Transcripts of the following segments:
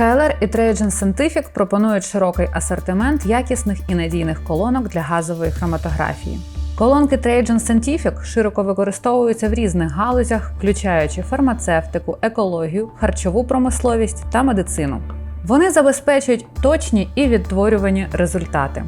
HLR і Trajan Scientific пропонують широкий асортимент якісних і надійних колонок для газової хроматографії. Колонки Trajan Scientific широко використовуються в різних галузях, включаючи фармацевтику, екологію, харчову промисловість та медицину. Вони забезпечують точні і відтворювані результати.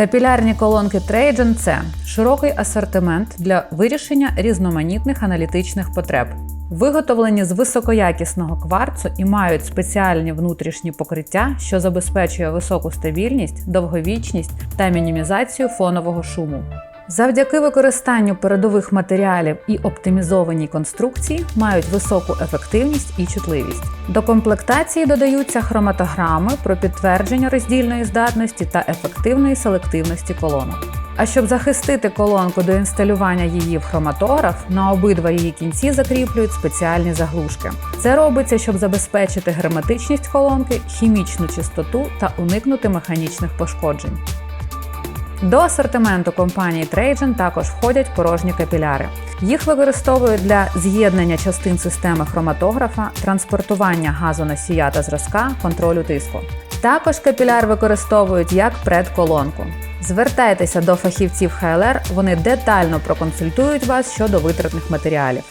Капілярні колонки Trajan – це широкий асортимент для вирішення різноманітних аналітичних потреб. Виготовлені з високоякісного кварцу і мають спеціальні внутрішні покриття, що забезпечує високу стабільність, довговічність та мінімізацію фонового шуму. Завдяки використанню передових матеріалів і оптимізованій конструкції мають високу ефективність і чутливість. До комплектації додаються хроматограми про підтвердження роздільної здатності та ефективної селективності колонок. А щоб захистити колонку до інсталювання її в хроматограф, на обидва її кінці закріплюють спеціальні заглушки. Це робиться, щоб забезпечити герметичність колонки, хімічну чистоту та уникнути механічних пошкоджень. До асортименту компанії Trajan також входять порожні капіляри. Їх використовують для з'єднання частин системи хроматографа, транспортування газоносія та зразка, контролю тиску. Також капіляр використовують як предколонку. Звертайтеся до фахівців ХЛР, вони детально проконсультують вас щодо витратних матеріалів.